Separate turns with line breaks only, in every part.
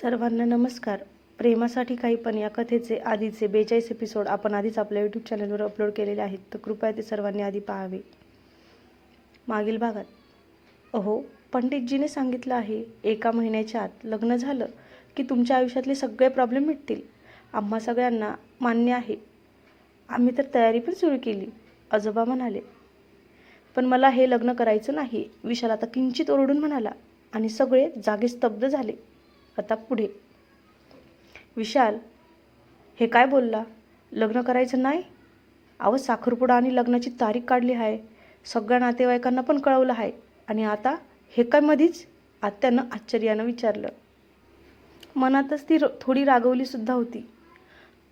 सर्वांना नमस्कार. प्रेमासाठी काही पण या कथेचे आधीचे बेचाळीस एपिसोड आपण आधीच आपल्या यूट्यूब चॅनलवर अपलोड केलेले आहेत तर कृपया ते सर्वांनी आधी पाहावे. मागील भागात. अहो पंडितजीने सांगितलं आहे एका महिन्याच्या आत लग्न झालं की तुमच्या आयुष्यातले सगळे प्रॉब्लेम मिटतील. आम्हा सगळ्यांना मान्य आहे. आम्ही तर तयारी पण सुरू केली आजोबा म्हणाले. पण मला हे लग्न करायचं नाही विशाल आता किंचित ओरडून म्हणाला आणि सगळे जागे स्तब्ध झाले. आता पुढे. विशाल हे काय बोलला? लग्न करायचं नाही? अहो साखरपुडा आणि लग्नाची तारीख काढली आहे. सगळ्या नातेवाईकांना पण कळवलं आहे. आणि आता हे काय मधीच? आत्यानं आश्चर्यानं विचारलं. मनातच ती र- थोडी रागवलीसुद्धा होती.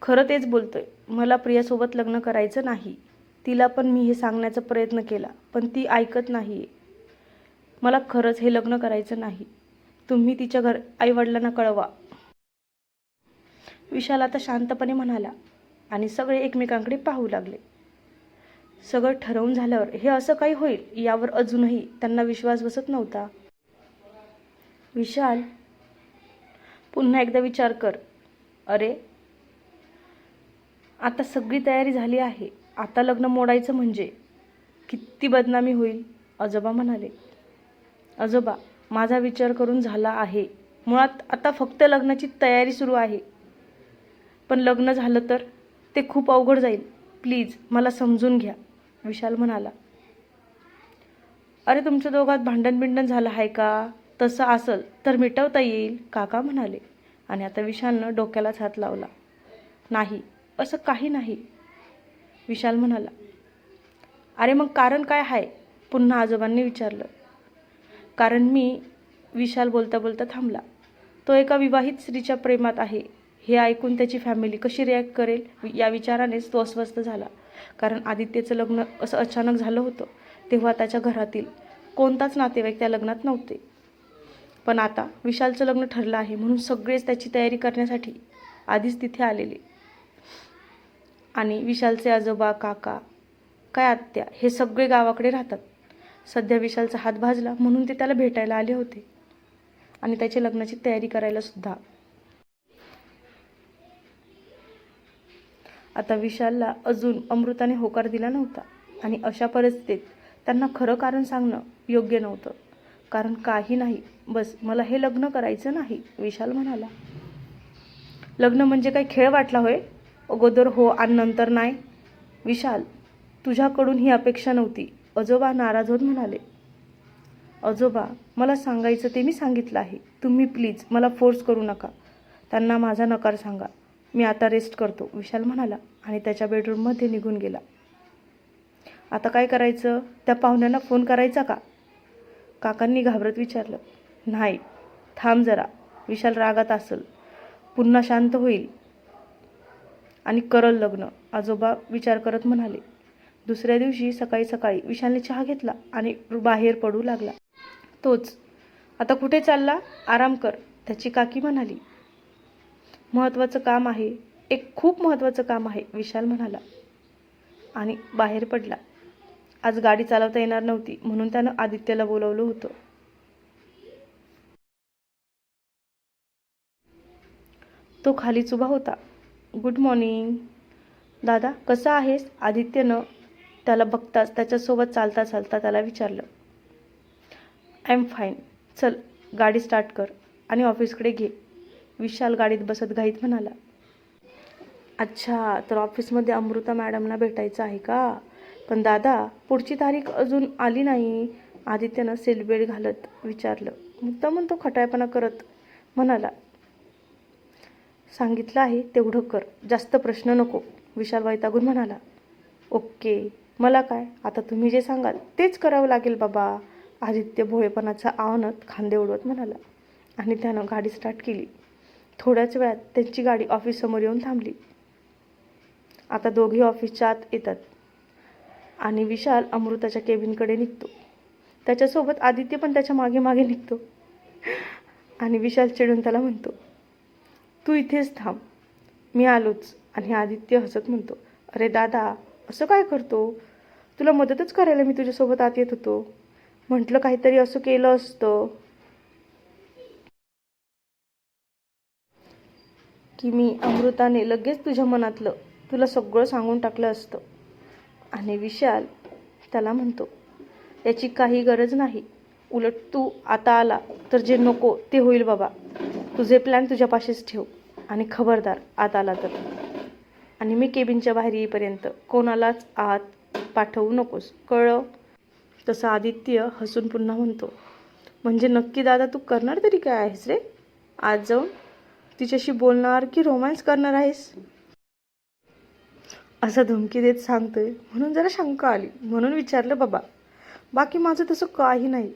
खरं तेच बोलतोय. मला प्रियासोबत लग्न करायचं नाही. तिला पण मी हे सांगण्याचा प्रयत्न केला पण ती ऐकत नाही मला खरंच हे लग्न करायचं नाही. तुम्ही तिच्या घर आईवडिलांना कळवा. विशाल आता शांतपणे म्हणाला आणि सगळे एकमेकांकडे पाहू लागले. सगळं ठरवून झाल्यावर हे असं काही होईल यावर अजूनही त्यांना विश्वास बसत नव्हता. विशाल पुन्हा एकदा विचार कर. अरे आता सगळी तयारी झाली आहे. आता लग्न मोडायचं म्हणजे किती बदनामी होईल आजोबा म्हणाले. आजोबा माझा विचार करून झाला आहे. मुळात आता फक्त लग्नाची तयारी सुरू आहे. पण लग्न झालं तर ते खूप अवघड जाईल. प्लीज मला समजून घ्या विशाल म्हणाला. अरे तुमच्या दोघात भांडण बिंडण झालं आहे का? तसं असल तर मिटवता येईल काका म्हणाले. आणि आता विशालनं डोक्यालाच हात लावला. नाही असं काही नाही विशाल म्हणाला. अरे मग कारण काय आहे? पुन्हा आजोबांनी विचारलं. कारण मी विशाल बोलता बोलता थांबला. तो एका विवाहित स्त्रीच्या प्रेमात आहे. हे ऐकून त्याची फॅमिली कशी रिॲक्ट करेल या विचारानेच तो अस्वस्थ झाला. कारण आदित्यचं लग्न असं अचानक झालं होतं तेव्हा त्याच्या घरातील कोणताच नातेवाईक त्या लग्नात नव्हते. पण आता विशालचं लग्न ठरलं आहे म्हणून सगळेच त्याची तयारी करण्यासाठी आधीच तिथे आलेले. आणि विशालचे आजोबा काका काय आत्या हे सगळे गावाकडे राहतात. सध्या विशालचा हात भाजला म्हणून ते त्याला भेटायला आले होते. आणि त्याच्या लग्नाची तयारी करायला सुद्धा. आता विशालला अजून अमृताने होकार दिला नव्हता. आणि अशा परिस्थितीत त्यांना खरं कारण सांगणं योग्य नव्हतं. कारण काही नाही बस मला हे लग्न करायचं नाही विशाल म्हणाला. लग्न म्हणजे काही खेळ वाटला होय? अगोदर हो आणि नंतर नाही? विशाल तुझ्याकडून ही अपेक्षा नव्हती. आजोबा नाराज होत म्हणाले आजोबा मला सांगायचं ते मी सांगितलं आहे. तुम्ही प्लीज मला फोर्स करू नका. त्यांना माझा नकार सांगा. मी आता रेस्ट करतो. विशाल म्हणाला आणि त्याच्या बेडरूममध्ये निघून गेला. आता काय करायचं? त्या पाहुण्यांना फोन करायचा का? काकांनी घाबरत विचारलं. नाही थांब जरा. विशाल रागात असेल. पुन्हा शांत होईल. आणि करल लग्न. आजोबा विचार करत म्हणाले दुसऱ्या दिवशी सकाळी सकाळी विशालने चहा घेतला आणि बाहेर पडू लागला. तोच आता कुठे चालला? आराम कर त्याची काकी म्हणाली. महत्त्वाचं काम आहे एक खूप महत्त्वाचं काम आहे विशाल म्हणाला. आणि बाहेर पडला. आज गाडी चालवता येणार नव्हती म्हणून त्यानं आदित्यला बोलवलं होतं. तो खालीच उभा होता. Good morning. दादा कसा आहेस? आदित्यनं त्याला बघताच त्याच्यासोबत चालता चालता त्याला विचारलं आय एम फाईन चल गाडी स्टार्ट कर आणि ऑफिसकडे घे. विशाल गाडीत बसत घाईत म्हणाला अच्छा तर ऑफिसमध्ये अमृता मॅडमना भेटायचं आहे का? पण दादा पुढची तारीख अजून आली नाही. आदित्यनं सेलबेड घालत विचारलं मुद्दामून तो खटायपणा करत? म्हणाला सांगितलं आहे तेवढं कर जास्त प्रश्न नको. विशाल वैतागून म्हणाला ओके. मला काय? आता तुम्ही जे सांगाल तेच करावं लागेल बाबा. आदित्य भोळेपणाचा आवनत खांदे उडवत म्हणाला आणि त्यानं गाडी स्टार्ट केली. थोड्याच वेळात त्यांची गाडी ऑफिससमोर येऊन थांबली. आता दोघे ऑफिसच्या आत येतात. आणि विशाल अमृताच्या केबिनकडे निघतो. त्याच्यासोबत आदित्य पण त्याच्यामागे मागे निघतो. आणि विशाल चिडून त्याला म्हणतो तू इथेच थांब. मी आलोच. आणि आदित्य हसत म्हणतो अरे दादा असं काय करतो? तुला मदतच करायला मी तुझ्यासोबत आत येत होतो. म्हटलं काहीतरी असं केलं असतं. की मी अमृताने लगेच तुझ्या मनातलं तुला सगळं सांगून टाकलं असतं. आणि विशाल त्याला म्हणतो याची काही गरज नाही. उलट तू आता आला तर जे नको ते होईल बाबा. तुझे प्लॅन तुझ्यापाशीच ठेव आणि खबरदार आत आला तर. आणि मी केबिनच्या बाहेर येईपर्यंत कोणालाच आत पाठवू नकोस. कळलं? तसं आदित्य हसून पुन्हा म्हणतो म्हणजे नक्की दादा तू करणार तरी काय आहेस रे? आज जाऊन तिच्याशी बोलणार की रोमॅन्स करणार आहेस? असं धमकी देत सांगतोय. म्हणून जरा शंका आली. म्हणून विचारलं बाबा बाकी माझं तसं काही नाही.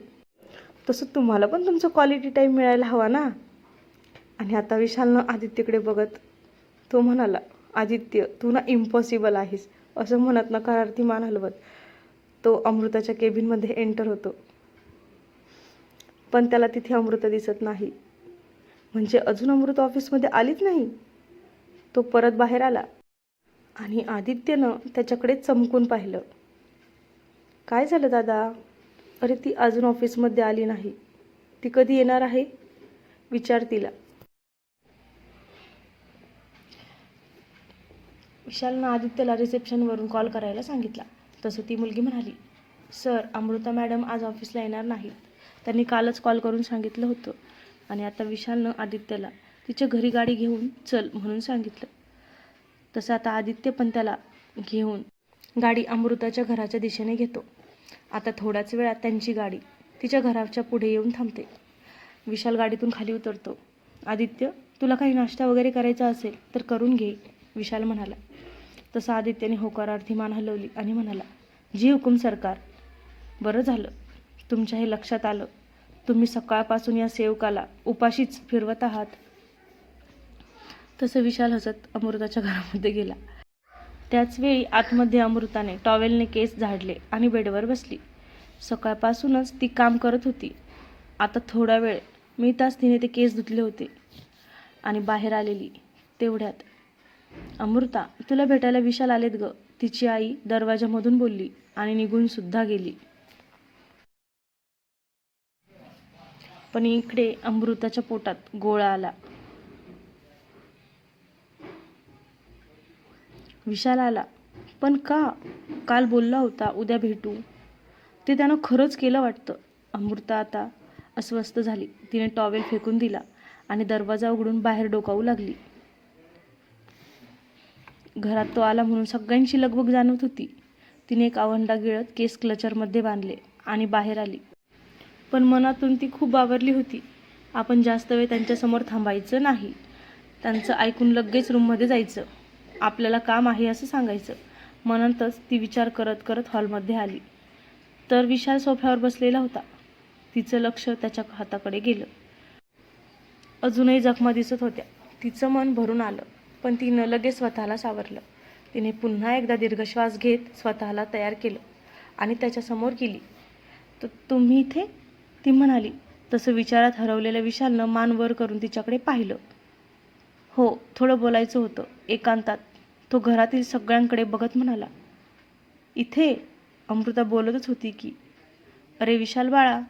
तसं तुम्हाला पण तुमचं क्वालिटी टाईम मिळायला हवा ना? आणि आता विशालनं आदित्यकडे बघत तो म्हणाला आदित्य तू ना इम्पॉसिबल आहेस असं म्हणत नकारार्थी मान हलवत. तो अमृताच्या केबिनमध्ये एंटर होतो. पण त्याला तिथे अमृता दिसत नाही. म्हणजे अजून अमृत ऑफिसमध्ये आलीच नाही? तो परत बाहेर आला. आणि आदित्यनं त्याच्याकडे चमकून पाहिलं. काय झालं दादा? अरे ती अजून ऑफिसमध्ये आली नाही. ती कधी येणार आहे? विचार तिला. विशालनं आदित्यला रिसेप्शनवरून कॉल करायला सांगितला. तसं ती मुलगी म्हणाली सर अमृता मॅडम आज ऑफिसला येणार नाहीत. त्यांनी कालच कॉल करून सांगितलं होतं आणि आता विशालनं आदित्यला तिच्या घरी गाडी घेऊन चल म्हणून सांगितलं. तसं आता आदित्य पण त्याला घेऊन गाडी अमृताच्या घराच्या दिशेने घेतो. आता थोड्याच वेळात त्यांची गाडी तिच्या घराच्या पुढे येऊन थांबते. विशाल गाडीतून खाली उतरतो. आदित्य तुला काही नाश्ता वगैरे करायचा असेल तर करून घे विशाल म्हणाला. तसं आदित्याने होकारार्थी मान हलवली आणि म्हणाला जी हुकुम सरकार बरं झालं. तुमच्या हे लक्षात आलं. तुम्ही सकाळपासून या सेवकाला उपाशीच फिरवत आहात. तसं विशाल हसत अमृताच्या घरामध्ये गेला. त्याचवेळी आतमध्ये अमृताने टॉवेलने केस झाडले आणि बेडवर बसली. सकाळपासूनच ती काम करत होती. आता थोडा वेळ मी तास तिने ते केस धुतले होते. आणि बाहेर आलेली तेवढ्यात अमृता तुला भेटायला विशाल आलेत ग. तिची आई दरवाजामधून बोलली आणि निघून सुद्धा गेली. पण इकडे अमृताच्या पोटात गोळा आला. विशाल आला. पण का? काल बोलला होता उद्या भेटू. ते त्यानं खरंच केलं वाटतं. अमृता आता अस्वस्थ झाली. तिने टॉवेल फेकून दिला आणि दरवाजा उघडून बाहेर डोकावू लागली. घरात तो आला म्हणून सगळ्यांची लगबग जाणवत होती. तिने एक आवंडा गिळत केस क्लचरमध्ये बांधले आणि बाहेर आली. पण मनातून ती खूप बावरली होती. आपण जास्त वेळ त्यांच्यासमोर थांबायचं नाही. त्यांचं ऐकून लगेच रूममध्ये जायचं. आपल्याला काम आहे असं सांगायचं. मनातच ती विचार करत करत हॉलमध्ये आली. तर विशाल सोफ्यावर बसलेला होता. तिचं लक्ष त्याच्या हाताकडे गेलं. अजूनही जखमा दिसत होत्या. तिचं मन भरून आलं. पण तिनं लगेच स्वतःला सावरलं. तिने पुन्हा एकदा दीर्घश्वास घेत स्वतःला तयार केलं आणि त्याच्यासमोर गेली. तर तुम्ही इथे? ती म्हणाली. तसं विचारात हरवलेल्या विशालनं मान वर करून तिच्याकडे पाहिलं. हो थोडं बोलायचं होतं एकांतात. तो घरातील सगळ्यांकडे बघत म्हणाला. इथे? अमृता बोलतच होती की अरे विशाल बाळा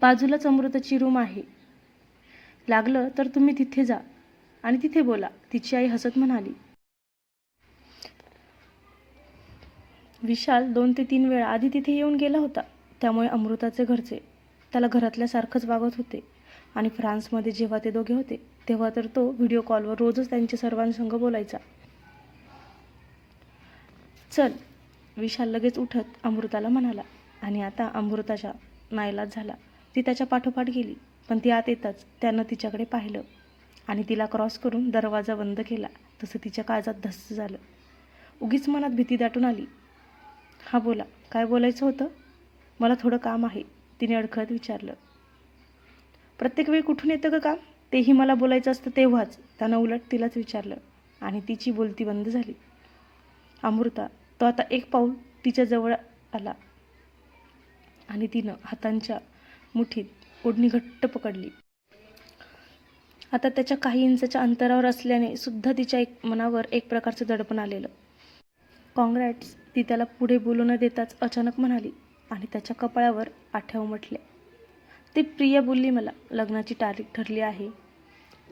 बाजूलाच अमृताची रूम आहे. लागलं तर तुम्ही तिथे जा. आणि तिथे बोला तिची आई हसत म्हणाली. विशाल दोन ते तीन वेळा आधी तिथे येऊन गेला होता त्यामुळे अमृताचे घरचे त्याला घरातल्यासारखंच वागत होते. आणि फ्रान्समध्ये जेव्हा ते दोघे होते तेव्हा तर तो व्हिडिओ कॉलवर रोजच त्यांच्या सर्वांसंग बोलायचा. चल विशाल लगेच उठत अमृताला म्हणाला. आणि आता अमृताच्या नाईलाज झाला. ती त्याच्या पाठोपाठ गेली पण ती आत येताच त्यानं तिच्याकडे पाहिलं. आणि तिला क्रॉस करून दरवाजा बंद केला. तसं तिच्या काळजात धस्स झालं. उगीच मनात भीती दाटून आली. हा बोला काय बोलायचं होतं? मला थोडं काम आहे तिने अडखळत विचारलं. प्रत्येक वेळी कुठून येतं का काम? तेही मला बोलायचं असतं तेव्हाच त्यानं उलट तिलाच विचारलं. आणि तिची बोलती बंद झाली. अमृता तो आता एक पाऊल तिच्या जवळ आला. आणि तिनं हातांच्या मुठीत ओढणी घट्ट पकडली. आता त्याच्या काही इंचाच्या अंतरावर असल्याने सुद्धा तिच्या एक मनावर एक प्रकारचं दडपण आलेलं. कॉंग्रॅट्स. ती त्याला पुढे बोलू न देताच अचानक म्हणाली आणि त्याच्या कपाळावर आठ्या उमटल्या. ते प्रिया बोलली मला लग्नाची तारीख ठरली आहे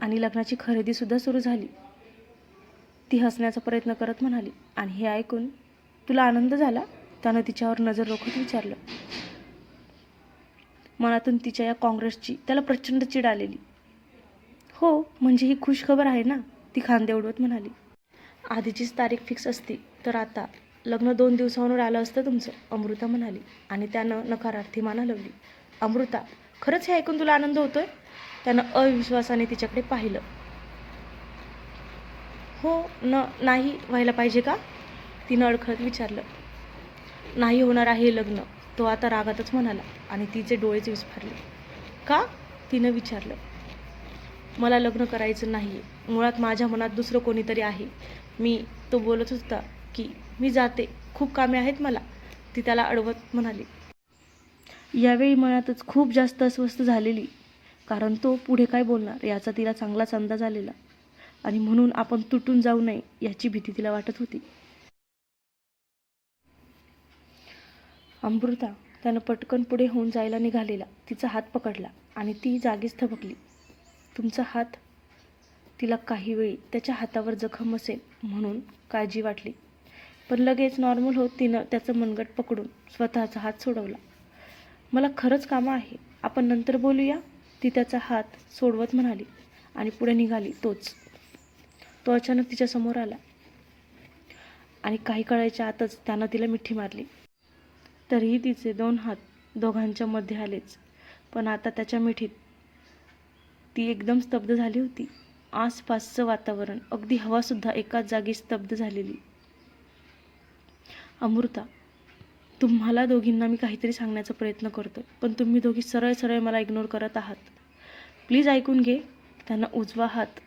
आणि लग्नाची खरेदीसुद्धा सुरू झाली. ती हसण्याचा प्रयत्न करत म्हणाली आणि हे ऐकून तुला आनंद झाला? त्यानं तिच्यावर नजर रोखत विचारलं. मनातून तिच्या या काँग्रेसची त्याला प्रचंड चीड आलेली. हो म्हणजे ही खुशखबर आहे ना ती खांदे उडवत म्हणाली. आधीचीच तारीख फिक्स असती तर आता लग्न दोन दिवसांवर आलं असतं तुमचं अमृता म्हणाली आणि त्यानं नकारार्थी मान हलवली अमृता खरंच हे ऐकून तुला आनंद होतोय? त्यानं अविश्वासाने तिच्याकडे पाहिलं. हो न नाही व्हायला पाहिजे का? तिनं अडखळत विचारलं. नाही होणार आहे लग्न तो आता रागातच म्हणाला आणि तिचे डोळेच विस्फारले. का? तिनं विचारलं. मला लग्न करायचं नाही. मुळात माझ्या मनात दुसरं कोणीतरी आहे. मी तो बोलत होता की मी जाते. खूप कामे आहेत मला. ती त्याला अडवत म्हणाली. यावेळी मनातच खूप जास्त अस्वस्थ झालेली. कारण तो पुढे काय बोलणार याचा तिला चांगलाच अंदाज आलेला. आणि म्हणून आपण तुटून जाऊ नये याची भीती तिला वाटत होती. अमृता त्यानं पटकन पुढे होऊन जायला निघालेला. तिचा हात पकडला आणि ती जागीच थबकली. तुमचा हात तिला काही वेळी त्याच्या हातावर जखम असेल म्हणून काळजी वाटली. पण लगेच नॉर्मल होत तिनं त्याचं मनगट पकडून स्वतःचा हात सोडवला. मला खरंच कामं आहे. आपण नंतर बोलूया. ती त्याचा हात सोडवत म्हणाली आणि पुढे निघाली तोच. तो अचानक तिच्यासमोर आला आणि काही कळायच्या आतच त्यानं तिला मिठी मारली. तरीही तिचे दोन हात दोघांच्या मध्ये आलेच पण आता त्याच्या मिठीत ती एकदम स्तब्ध झाली होती. आसपासचं वातावरण अगदी हवासुद्धा एकाच जागी स्तब्ध झालेली. अमृता तुम्हाला दोघींना मी काहीतरी सांगण्याचा प्रयत्न करतोय पण तुम्ही दोघी सरळ सरळ मला इग्नोर करत आहात. प्लीज ऐकून घे. त्यांना उजवा हात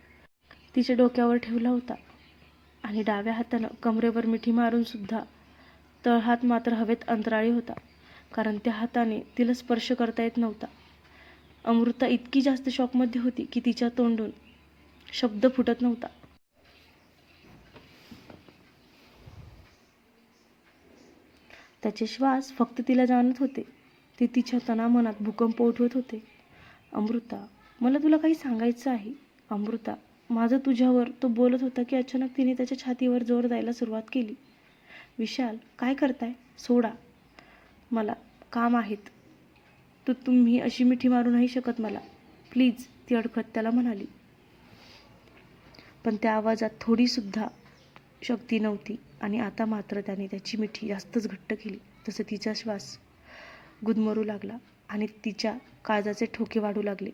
तिच्या डोक्यावर ठेवला होता आणि डाव्या हातानं कमरेवर मिठी मारूनसुद्धा तळहात मात्र हवेत अंतराळी होता कारण त्या हाताने तिला स्पर्श करता येत नव्हता. अमृता इतकी जास्त शॉकमध्ये होती की तिच्या तोंडून शब्द फुटत नव्हता. त्याचे श्वास फक्त तिला जाणत होते. ते तिच्या तनामनात भूकंप उठवत होते. अमृता मला तुला काही सांगायचं आहे? अमृता माझं तुझ्यावर तो बोलत होता की अचानक तिने त्याच्या छातीवर जोर द्यायला सुरुवात केली. विशाल काय करताय? सोडा. मला काम आहेत. तर तुम्ही अशी मिठी मारू नाही शकत मला. प्लीज ती अडखत त्याला म्हणाली. पण त्या आवाजात थोडीसुद्धा शक्ती नव्हती आणि आता मात्र त्याने त्याची मिठी जास्तच घट्ट केली. तसं तिचा श्वास गुदमरू लागला आणि तिच्या काळजाचे ठोके वाढू लागले.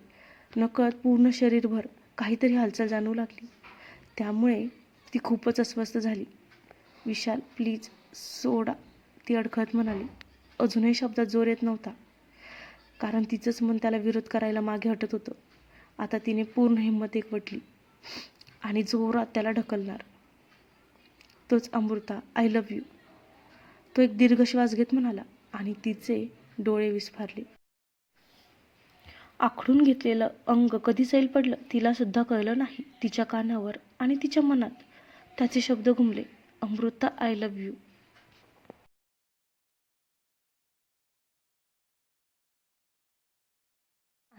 नकळत पूर्ण शरीरभर काहीतरी हालचाल जाणवू लागली. त्यामुळे ती खूपच अस्वस्थ झाली. विशाल प्लीज सोडा ती अडखळत म्हणाली. अजूनही शब्दात जोर येत नव्हता. कारण तिचंच मन त्याला विरोध करायला मागे हटत होतं. आता तिने पूर्ण हिंमत एकवटली आणि जोरात त्याला ढकलणार. तोच अमृता आय लव्ह यू तो एक दीर्घ श्वास घेत म्हणाला आणि तिचे डोळे विस्फारले. आखडून घेतलेलं अंग कधी सैल पडलं तिला सुद्धा कळलं नाही. तिच्या कानावर आणि तिच्या मनात त्याचे शब्द घुमले. अमृता आय लव्ह यू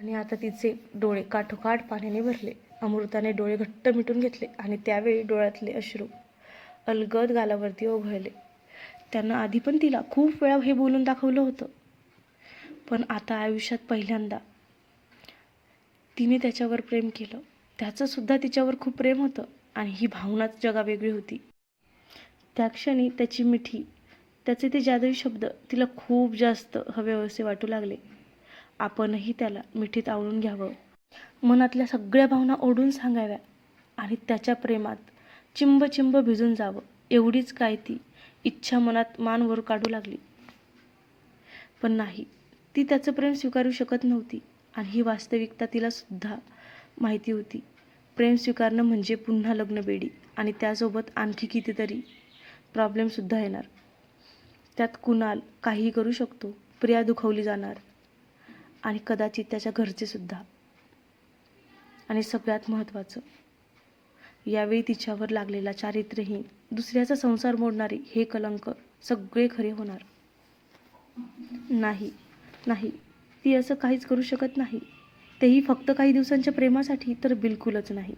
आणि आता तिचे डोळे काठोकाठ पाण्याने भरले. अमृताने डोळे घट्ट मिटून घेतले आणि त्यावेळी डोळ्यातले अश्रू अलगद गालावरती ओघळले. त्यानं आधी पण तिला खूप वेळा हे बोलून दाखवलं होतं. पण आता आयुष्यात पहिल्यांदा तिने त्याच्यावर प्रेम केलं. त्याचंसुद्धा तिच्यावर खूप प्रेम होतं आणि ही भावनाच जगावेगळी होती. त्या क्षणी त्याची मिठी त्याचे ते जादवी शब्द तिला खूप जास्त हवेसे वाटू लागले. आपणही त्याला मिठीत आवळून घ्यावं. मनातल्या सगळ्या भावना ओढून सांगाव्या आणि त्याच्या प्रेमात चिंब चिंब भिजून जावं एवढीच काय ती इच्छा मनात मान वर काढू लागली. पण नाही ती त्याचं प्रेम स्वीकारू शकत नव्हती आणि ही वास्तविकता तिला सुद्धा माहिती होती. प्रेम स्वीकारणं म्हणजे पुन्हा लग्न बेडी आणि त्यासोबत आणखी कितीतरी प्रॉब्लेमसुद्धा येणार. त्यात कुणाल काहीही करू शकतो प्रिया दुखवली जाणार. आणि कदाचित त्याच्या घरचेसुद्धा आणि सगळ्यात महत्त्वाचं यावेळी तिच्यावर लागलेला चारित्र्यहीन दुसऱ्याचा संसार मोडणारे हे कलंक सगळे खरे होणार. नाही नाही ती असं काहीच करू शकत नाही. तेही फक्त काही दिवसांच्या प्रेमासाठी तर बिलकुलच नाही.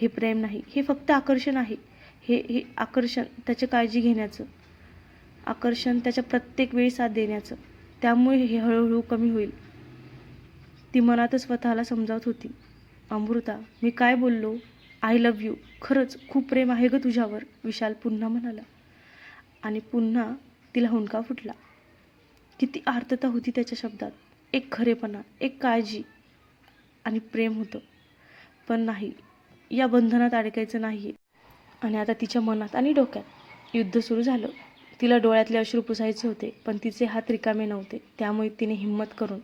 हे प्रेम नाही हे फक्त आकर्षण आहे. हे हे आकर्षण त्याची काळजी घेण्याचं आकर्षण त्याच्या प्रत्येक वेळी साथ देण्याचं. त्यामुळे हे हळूहळू कमी होईल. ती मनातच स्वतःला समजावत होती. अमृता मी काय बोललो? आय लव्ह यू खरंच खूप प्रेम आहे ग तुझ्यावर विशाल पुन्हा म्हणाला. आणि पुन्हा तिला हुंका फुटला. किती आर्तता होती त्याच्या शब्दात. एक खरेपणा एक काळजी. आणि प्रेम होतं. पण नाही या बंधनात अडकायचं नाही आणि आता तिच्या मनात आणि डोक्यात युद्ध सुरू झालं. तिला डोळ्यातले अश्रू पुसायचे होते पण तिचे हात रिकामे नव्हते. त्यामुळे तिने हिंमत करून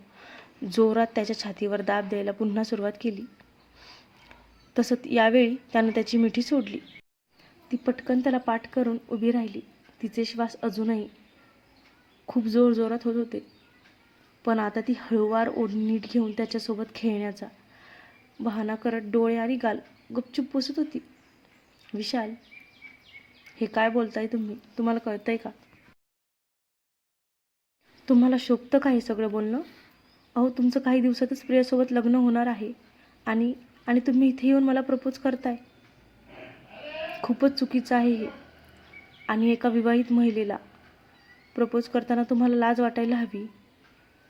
जोरात त्याच्या छातीवर दाब द्यायला पुन्हा सुरुवात केली. तसं यावेळी त्यानं त्याची मिठी सोडली. ती पटकन त्याला पाठ करून उभी राहिली. तिचे श्वास अजूनही खूप जोर जोरात होत होते. पण आता ती हळूवार ओढणीट घेऊन त्याच्यासोबत खेळण्याचा बहाणा करत डोळे आणि गाल गुपचूप पुसत होती. विशाल हे काय बोलताय तुम्ही? तुम्हाला कळतंय का? तुम्हाला शोभतं का हे सगळं बोलणं? अहो तुमचं काही दिवसातच प्रियासोबत लग्न होणार आहे. आणि आणि तुम्ही इथे येऊन मला प्रपोज करताय. खूपच चुकीचं आहे हे. आणि एका विवाहित महिलेला प्रपोज करताना तुम्हाला लाज वाटायला हवी.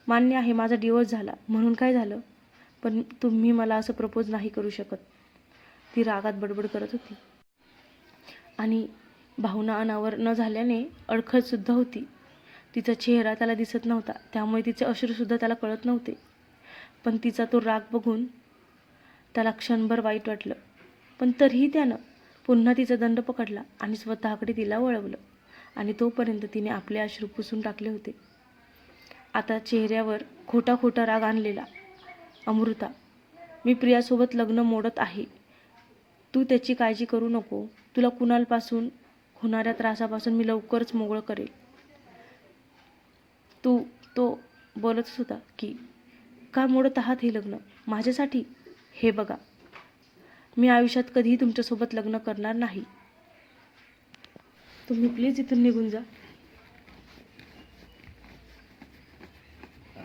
मान्य आहे माझा डिवोर्स झाला. म्हणून काय झालं? पण तुम्ही मला असं प्रपोज नाही करू शकत. ती रागात बडबड करत होती. आणि भावना अनावर न झाल्याने अडखळसुद्धा होती. तिचा चेहरा त्याला दिसत नव्हता. त्यामुळे तिचे अश्रूसुद्धा त्याला कळत नव्हते. पण तिचा तो राग बघून त्याला क्षणभर वाईट वाटलं. पण तरीही त्यानं पुन्हा तिचा दंड पकडला आणि स्वतःकडे तिला वळवलं आणि तोपर्यंत तिने आपले अश्रू पुसून टाकले होते. आता चेहऱ्यावर खोटा खोटा राग आणलेला. अमृता मी प्रियासोबत लग्न मोडत आहे. तू त्याची काळजी करू नको. तुला कुणालपासून होणाऱ्या त्रासापासून मी लवकरच मोकळं करेल. तू तो बोलतच होता की का मोडत आहात हे लग्न? माझ्यासाठी? हे बघा. मी आयुष्यात कधीही तुमच्यासोबत लग्न करणार नाही. तुम्ही प्लीज इथून निघून जा.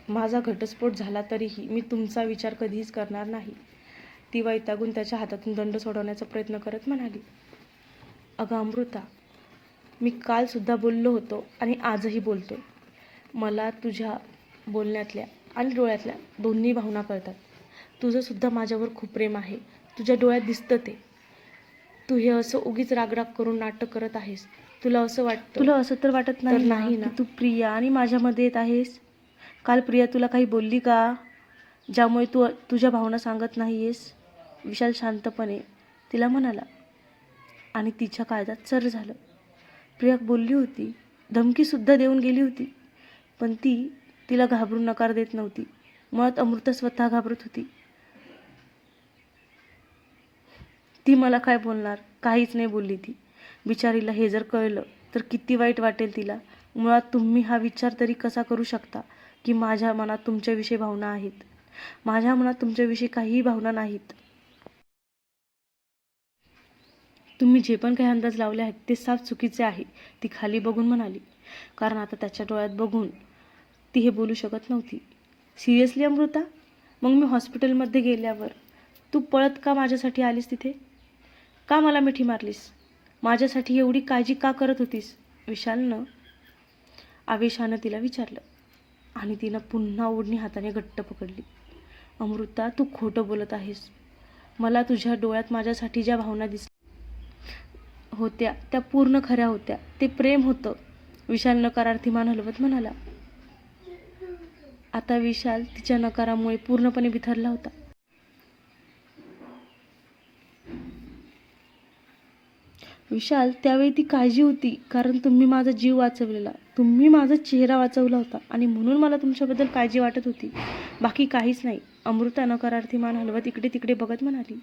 माझा घटस्फोट झाला तरीही मी तुमचा विचार कधीच करणार नाही. ती वैतागून त्याच्या हातातून दंड सोडवण्याचा प्रयत्न करत म्हणाली. अगं अमृता मी कालसुद्धा बोललो होतो आणि आजही बोलतो मला तुझ्या बोलण्यातल्या आणि डोळ्यातल्या दोन्ही भावना कळतात. तुझंसुद्धा माझ्यावर खूप प्रेम आहे. तुझ्या डोळ्यात दिसतं ते. तू हे असं उगीच रागराग करून नाटक करत आहेस. तुला असं वाटतं? तुला असं तर वाटत नाही नाही ना. तू प्रिया आणि माझ्यामध्ये येत आहेस? काल प्रिया तुला काही बोलली का? ज्यामुळे तू तुझ्या भावना सांगत नाही आहेस विशाल शांतपणे तिला म्हणाला. आणि तिच्या काळजात सर झालं. प्रिया बोलली होती. धमकीसुद्धा देऊन गेली होती. पण ती तिला घाबरून नकार देत नव्हती. मुळात अमृता स्वतः घाबरत होती. ती मला काय बोलणार? काहीच नाही बोलली ती. बिचारीला हे जर कळलं तर किती वाईट वाटेल तिला. मुळात तुम्ही हा विचार तरी कसा करू शकता की माझ्या मनात तुमच्याविषयी भावना आहेत? माझ्या मनात तुमच्याविषयी काहीही भावना नाहीत. तुम्ही जे पण काही अंदाज लावले आहेत ते साफ चुकीचे आहे ती खाली बघून म्हणाली. कारण आता त्याच्या डोळ्यात बघून ती हे बोलू शकत नव्हती. सिरियसली अमृता? मग मी हॉस्पिटलमध्ये गेल्यावर तू पळत का माझ्यासाठी आलीस तिथे? का मला मिठी मारलीस? माझ्यासाठी एवढी काळजी का करत होतीस? विशालनं आवेशानं तिला विचारलं आणि तिनं पुन्हा ओढणी हाताने घट्ट पकडली. अमृता तू खोटं बोलत आहेस. मला तुझ्या डोळ्यात माझ्यासाठी ज्या भावना दिस होत्या त्या पूर्ण खऱ्या होत्या. ते प्रेम होतं. विशाल नकारार्थी मान हलवत म्हणाला आता विशाल तिच्या नकारामुळे पूर्णपणे बिथरला होता. विशाल त्यावेळी ती काळजी होती कारण तुम्ही माझा जीव वाचवलेला. तुम्ही माझा चेहरा वाचवला होता आणि म्हणून मला तुमच्याबद्दल काळजी वाटत होती. बाकी काहीच नाही. अमृता नकारार्थी मान हलवत इकडे तिकडे बघत म्हणाली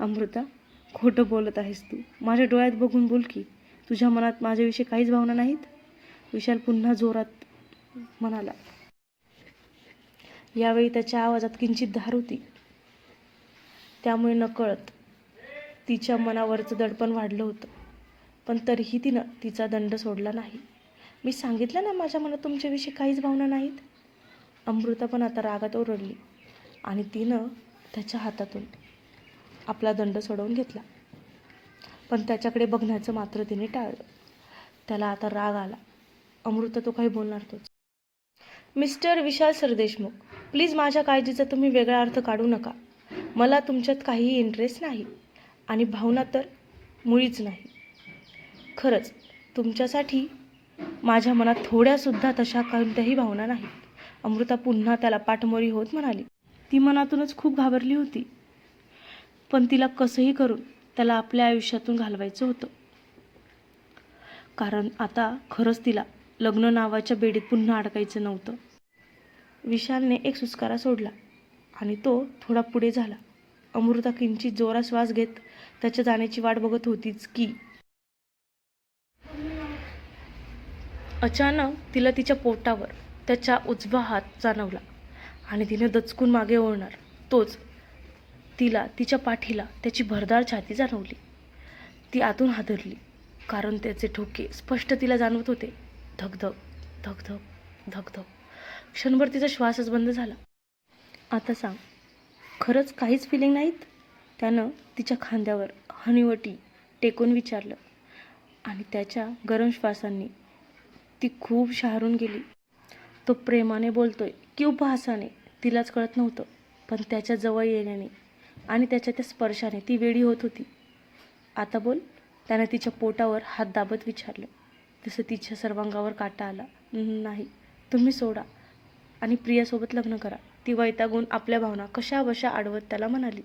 अमृता खोटं बोलत आहेस तू. माझ्या डोळ्यात बघून बोल की तुझ्या मनात माझ्याविषयी काहीच भावना नाहीत? विशाल पुन्हा जोरात म्हणाला यावेळी त्याच्या आवाजात किंचित धार होती. त्यामुळे नकळत तिच्या मनावरचं दडपण वाढलं होतं. पण तरीही तिनं तिचा दंड सोडला नाही. मी सांगितलं ना माझ्या मनात तुमच्याविषयी काहीच भावना नाहीत. अमृता पण आता रागात ओरडली आणि तिनं त्याच्या हातातून आपला दंड सोडवून घेतला. पण त्याच्याकडे बघण्याचं मात्र तिने टाळलं. त्याला आता राग आला. अमृता तो काही बोलणार तोच मिस्टर विशाल सरदेशमुख प्लीज माझ्या काळजीचा तुम्ही वेगळा अर्थ काढू नका. मला तुमच्यात काहीही इंटरेस्ट नाही आणि भावना तर मुळीच नाही. खरंच तुमच्यासाठी माझ्या मनात थोड्यासुद्धा तशा कोणत्याही भावना नाहीत. अमृता पुन्हा त्याला पाठमोरी होत म्हणाली. ती मनातूनच खूप घाबरली होती. पण तिला कसंही करून त्याला आपल्या आयुष्यातून घालवायचं होतं. कारण आता खरंच तिला लग्न नावाच्या बेडीत पुन्हा अडकायचं नव्हतं. विशालने एक सुस्कारा सोडला आणि तो थोडा पुढे झाला. अमृता किंचित जोरा श्वास घेत त्याच्या जाण्याची वाट बघत होतीच की अचानक तिला तिच्या पोटावर त्याच्या उजवा हात जाणवला आणि तिने दचकून मागे ओढणार तोच तिला तिच्या पाठीला त्याची भरदार छाती जाणवली. ती आतून हादरली कारण त्याचे ठोके स्पष्ट तिला जाणवत होते. धगधग धगधग धगधग. क्षणभर तिचा श्वासच बंद झाला. आता सांग खरंच काहीच फिलिंग नाहीत? त्यानं तिच्या खांद्यावर हनीवटी टेकून विचारलं. आणि त्याच्या गरम श्वासांनी ती खूप शहारून गेली. तो प्रेमाने बोलतोय की उपहासाने तिलाच कळत नव्हतं पण त्याच्याजवळ येण्याने आणि त्याच्या त्या स्पर्शाने ती वेडी होत होती. आता बोल त्यानं तिच्या पोटावर हात दाबत विचारलं. तसं तिच्या सर्वांगावर काटा आला. नाही तुम्ही सोडा. आणि प्रियासोबत लग्न करा. ती वैतागून आपल्या भावना कशा बशा आडवत त्याला म्हणाली.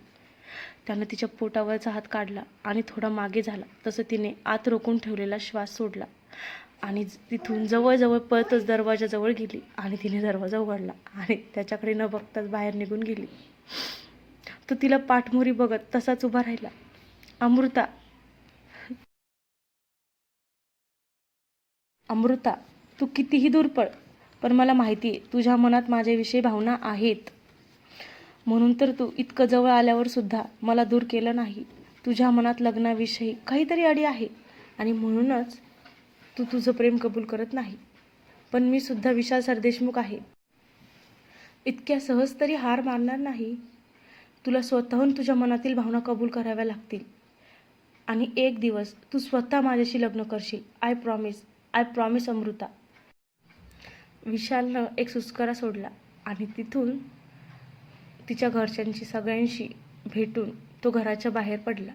त्यानं तिच्या पोटावरचा हात काढला आणि थोडा मागे झाला. तसं तिने आत रोखून ठेवलेला श्वास सोडला. आणि तिथून जवळजवळ पळतच दरवाजाजवळ गेली आणि तिने दरवाजा उघडला आणि त्याच्याकडे न बघताच बाहेर निघून गेली. तो तिला पाठमोरी बघत तसाच उभा राहिला. अमृता. अमृता तू कितीही दूर पळ. पण मला माहिती आहे तुझ्या मनात माझ्याविषयी भावना आहेत. म्हणून तर तू इतकं जवळ आल्यावर सुद्धा मला दूर केलं नाही. तुझ्या मनात लग्नाविषयी काहीतरी अडी आहे आणि म्हणूनच तू तुझं प्रेम कबूल करत नाही. पण मी सुद्धा विशाल सरदेशमुख आहे. इतक्या सहज तरी हार मानणार नाही. तुला स्वतःहून तुझ्या मनातील भावना कबूल कराव्या लागतील. आणि एक दिवस तू स्वतः माझ्याशी लग्न करशील. I promise I promise Amruta. विशालनं एक सुस्करा सोडला आणि तिथून तिच्या घरच्यांशी सगळ्यांशी भेटून तो घराच्या बाहेर पडला.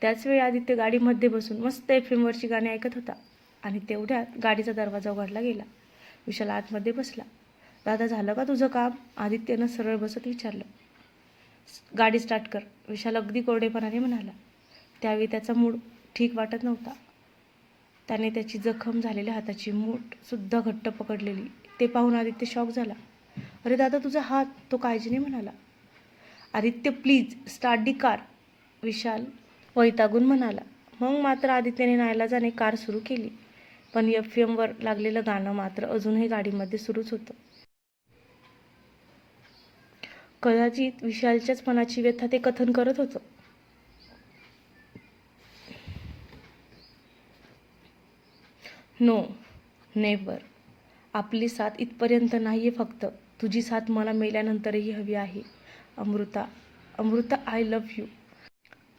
त्याच वेळी आदित्य गाडीमध्ये बसून मस्त एफ एमवरची गाणी ऐकत होता आणि तेवढ्यात गाडीचा दरवाजा उघडला गेला. विशाल आतमध्ये बसला. दादा झालं का तुझं काम? आदित्यनं सरळ बसत विचारलं. गाडी स्टार्ट कर. विशाल अगदी कोरडेपणाने म्हणाला. त्यावेळी त्याचा मूड ठीक वाटत नव्हता. त्याने त्याची जखम झालेल्या हाताची मूठसुद्धा घट्ट पकडलेली. ते पाहून आदित्य शॉक झाला. अरे दादा तुझा हात तो काळजीने म्हणाला. Aditya please start the car Vishal वैतागून म्हणाला. मग मात्र आदित्यने नायलाजाने कार सुरू केली. पण एफ एमवर लागलेलं गाणं मात्र अजूनही गाडीमध्ये सुरूच होतं. कदाचित विशालच्याच मनाची व्यथा ते कथन करत होतं. नो नेवर आपली साथ इथपर्यंत नाही आहे फक्त. तुझी साथ मला मेल्यानंतरही हवी आहे. Amruta Amruta I love you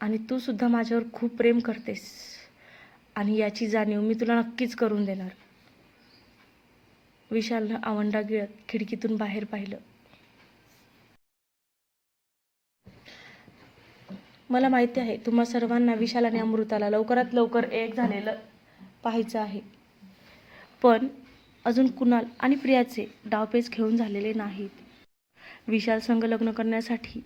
आणि तू सुद्धा माझ्यावर खूप प्रेम करतेस. आणि याची जाणीव मी तुला नक्कीच करून देणार. विशालनं आवंडा गिळत खिडकीतून बाहेर पाहिलं. मला माहिती आहे तुम्हा सर्वांना विशाल आणि अमृताला लवकरात लवकर एक झालेलं पाहायचं आहे. पण अजून कुणाल आणि प्रियाचे डावपेच घेऊन झालेले नाहीत. विशाल संघ लग्न करण्यासाठी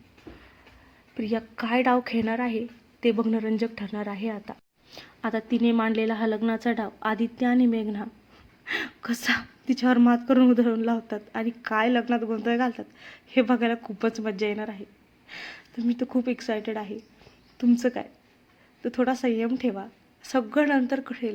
प्रिया काय डाव खेळणार आहे ते बघणं रंजक ठरणार आहे आता. आता तिने मांडलेला हा लग्नाचा डाव आदित्य आणि मेघना कसा तिच्यावर मात करून उधळून लावतात आणि काय लग्नात गोंधळ घालतात हे बघायला खूपच मजा येणार आहे. तर मी तर खूप एक्सायटेड आहे. तुमचं काय? तर थोडा संयम ठेवा. सगळं नंतर कळेल.